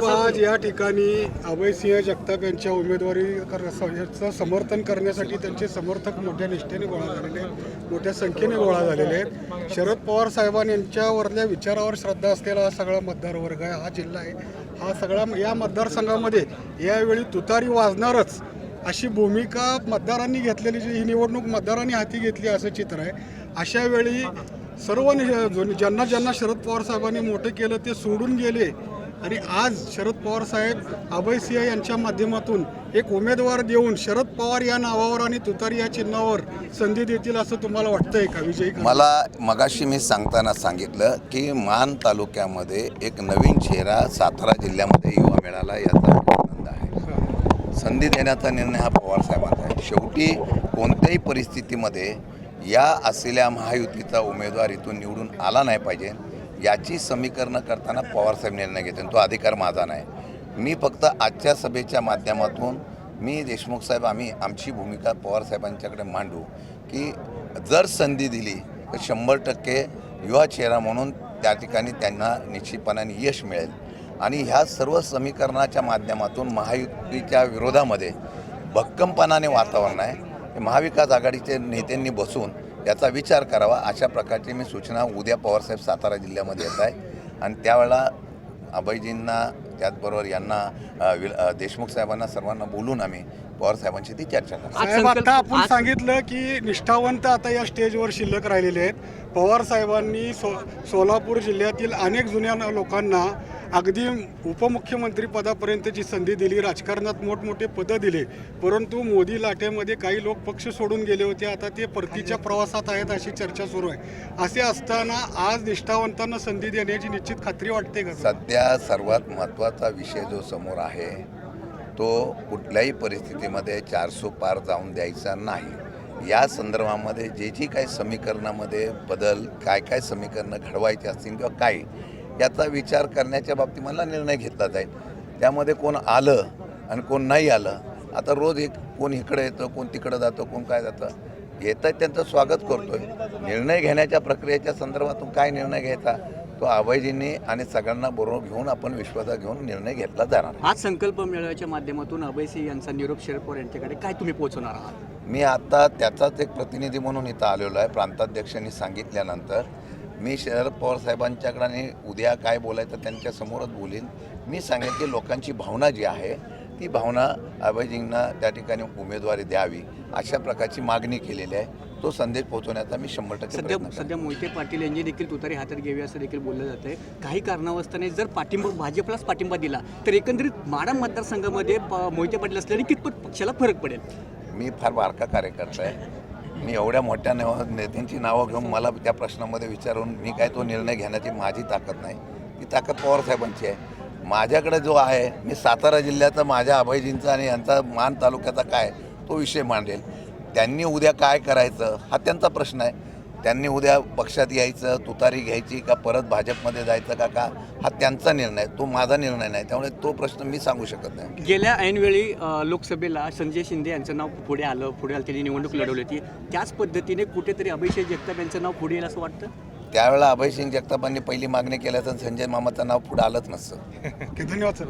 साहेब आज या ठिकाणी अभयसिंह जगताप यांच्या उमेदवारी कर- समर्थन करण्यासाठी त्यांचे समर्थक मोठ्या निष्ठेने गोळा झालेले आहेत. मोठ्या संख्येने गोळा झालेले आहेत. शरद पवार साहेबां यांच्यावरल्या विचारावर श्रद्धा असलेला हा सगळा मतदार वर्ग आहे हा जिल्हा आहे. हा सगळा या मतदारसंघामध्ये यावेळी तुतारी वाजणारच अशी भूमिका मतदारांनी घेतलेली जी ही निवडणूक मतदारांनी हाती घेतली असं चित्र आहे. अशा वेळी सर्व नि- ज्यांना ज्यांना शरद पवार साहेबांनी मोठं केलं ते सोडून गेले. आणि आज शरद पवार साहेब अभय सिंह यांच्या माध्यमातून एक उमेदवार देऊन शरद पवार या नावावर आणि तुतारी या चिन्हावर संधी देतील असं तुम्हाला वाटतंय का विजयी मला मगाशी मी सांगताना सांगितलं की मान तालुक्यामध्ये एक नवीन चेहरा सातारा जिल्ह्यामध्ये युवा मिळाला याचा आनंद आहे. संधी देण्याचा निर्णय हा पवार साहेबांचा आहे. शेवटी कोणत्याही परिस्थितीमध्ये या असलेल्या महायुतीचा उमेदवार इथून निवडून आला नाही पाहिजे. याची समीकरणं करताना पवारसाहेब निर्णय घेतील. तो अधिकार माझा नाही. मी फक्त आजच्या सभेच्या माध्यमातून मी देशमुख साहेब आम्ही आमची भूमिका पवारसाहेबांच्याकडे मांडू की जर संधी दिली तर शंभर टक्के युवा चेहरा म्हणून त्या ठिकाणी त्यांना निश्चितपणाने यश मिळेल. आणि ह्या सर्व समीकरणाच्या माध्यमातून महायुतीच्या विरोधामध्ये भक्कमपणाने वातावरण आहे. महाविकास आघाडीचे नेत्यांनी बसून याचा विचार करावा. अशा प्रकारची मी सूचना उद्या पवारसाहेब सातारा जिल्ह्यामध्ये येत आहे. आणि त्यावेळेला अभयजींना त्याचबरोबर यांना देशमुख साहेबांना सर्वांना बोलून आम्ही पवारसाहेबांची ती चर्चा करणार. साहेब आता आपण सांगितलं की निष्ठावंत आता या स्टेजवर शिल्लक राहिलेले आहेत. पवार साहेबांनी सो सोलापूर जिल्ह्यातील अनेक जुन्या लोकांना अगदी उपमुख्यमंत्री पदापर्यंतची संधी दिली राजकारणात मोठमोठे पदं दिले परंतु मोदी लाटेमध्ये काही लोक पक्ष सोडून गेले होते. आता ते परतीच्या प्रवासात आहेत अशी चर्चा सुरू आहे. असे असताना आज निष्ठावंतांना संधी देण्याची निश्चित खात्री वाटते का? सध्या सर्वात महत्त्वाचा विषय जो समोर आहे तो कुठल्याही परिस्थितीमध्ये चारसो पार जाऊन द्यायचा नाही. या संदर्भामध्ये जे जी काही समीकरणामध्ये बदल काय काय समीकरणं घडवायचे असतील किंवा काय याचा विचार करण्याच्या बाबतीत मला निर्णय घेतला जाईल. त्यामध्ये कोण आलं आणि कोण नाही आलं आता रोज एक कोण इकडं येतं कोण तिकडं जातं कोण काय जातं येत आहेत त्यांचं स्वागत करतोय. निर्णय घेण्याच्या प्रक्रियेच्या संदर्भातून काय निर्णय घ्यायचा तो अभयजींनी आणि सगळ्यांना बरोबर घेऊन आपण विश्वासात घेऊन निर्णय घेतला जाणार आज संकल्प मेळाव्याच्या माध्यमातून अभयसिंह यांचा निरोप शरद पवार यांच्याकडे काय तुम्ही पोहोचवणार आहात? मी आता त्याचाच एक प्रतिनिधी म्हणून इथं आलेलो आहे प्रांताध्यक्षांनी सांगितल्यानंतर. मी शरद पवार साहेबांच्याकडे आणि उद्या काय बोलायचं त्यांच्या समोरच बोलीन. मी सांगेन की लोकांची भावना जी आहे ती भावना अभयजींना त्या ठिकाणी उमेदवारी द्यावी अशा प्रकारची मागणी केलेली आहे. तो संदेश पोहोचवण्याचा मी शंभर टक्के सध्या. सध्या मोहिते पाटील यांनी देखील तुतारी हातात घ्यावी असं देखील बोललं जात आहे काही कारणावस्थाने जर पाठिंबा भाजपलाच पाठिंबा दिला तर एकंदरीत माडा मतदारसंघामध्ये मोहिते पाटील असल्याने कितपत पक्षाला फरक पडेल? मी फार बारका कार्यकर्ता आहे. मी एवढ्या मोठ्या नेत्यांची नावं घेऊन मला त्या प्रश्नामध्ये विचारून मी काय तो निर्णय घेण्याची माझी ताकद नाही. ती ताकद पवारसाहेबांची आहे. माझ्याकडे जो आहे मी सातारा जिल्ह्याचा माझ्या अभयजींचा आणि यांचा मान तालुक्याचा काय तो विषय मांडेल. त्यांनी उद्या काय करायचं हा त्यांचा प्रश्न आहे. त्यांनी उद्या पक्षात यायचं तुतारी घ्यायची का परत भाजपमध्ये जायचं का का? हा त्यांचा निर्णय आहे. तो माझा निर्णय नाही. त्यामुळे तो प्रश्न मी सांगू शकत नाही. गेल्या ऐनवेळी लोकसभेला संजय शिंदे यांचं नाव पुढे आलं पुढे आलं त्यांनी निवडणूक लढवली होती. त्याच पद्धतीने कुठेतरी अभिषेक जगताप यांचं नाव पुढे येईल असं वाटतं? त्यावेळेला अभयसिंग जगतापांनी पहिली मागणी केल्याचं संजय मामाचं नाव पुढं आलंच नसतं. धन्यवाद सर.